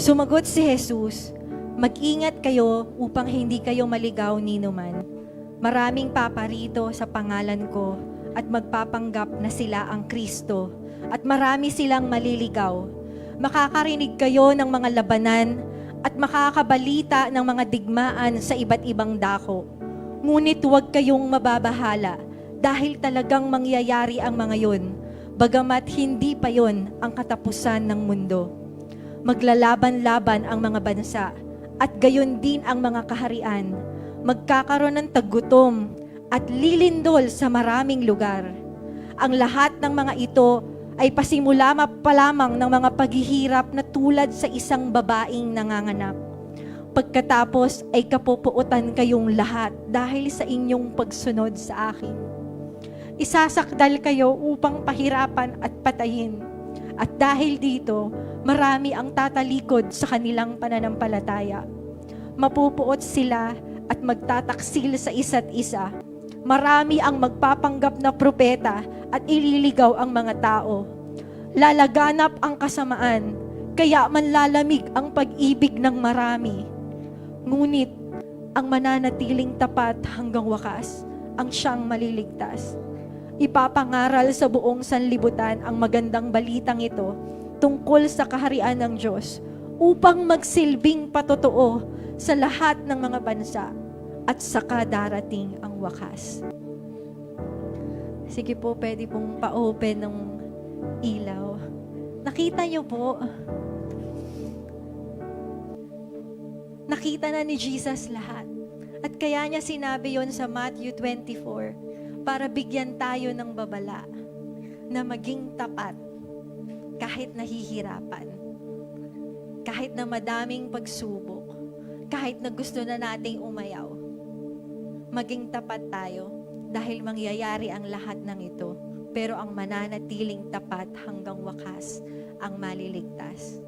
Sumagot si Jesus, Mag-ingat kayo upang hindi kayo maligaw ni numan. Maraming paparito sa pangalan ko at magpapanggap na sila ang Kristo at marami silang maliligaw. Makakarinig kayo ng mga labanan at makakabalita ng mga digmaan sa iba't ibang dako. Ngunit huwag kayong mababahala dahil talagang mangyayari ang mga yon, bagamat hindi pa yon ang katapusan ng mundo. Maglalaban-laban ang mga bansa at gayon din ang mga kaharian. Magkakaroon ng tagutom at lilindol sa maraming lugar. Ang lahat ng mga ito ay pasimula pa lamang ng mga paghihirap na tulad sa isang babaeng nanganganak. Pagkatapos ay kapupuutan kayong lahat dahil sa inyong pagsunod sa akin. Isasakdal kayo upang pahirapan at patayin. At dahil dito, marami ang tatalikod sa kanilang pananampalataya. Mapupuot sila at magtataksil sa isa't isa. Marami ang magpapanggap na propeta at ililigaw ang mga tao. Lalaganap ang kasamaan, kaya manlalamig ang pag-ibig ng marami. Ngunit, ang mananatiling tapat hanggang wakas, ang siyang maliligtas. Ipapangaral sa buong sanlibutan ang magandang balitang ito tungkol sa kaharian ng Diyos upang magsilbing patotoo sa lahat ng mga bansa at saka darating ang wakas. Sige po, pwede pong pa-open ng ilaw. Nakita niyo po, nakita na ni Jesus lahat. At kaya niya sinabi yon sa Matthew 24 para bigyan tayo ng babala na maging tapat kahit nahihirapan, kahit na madaming pagsubok, kahit na gusto na nating umayaw. Maging tapat tayo dahil mangyayari ang lahat ng ito. Pero ang mananatiling tapat hanggang wakas ang maliligtas.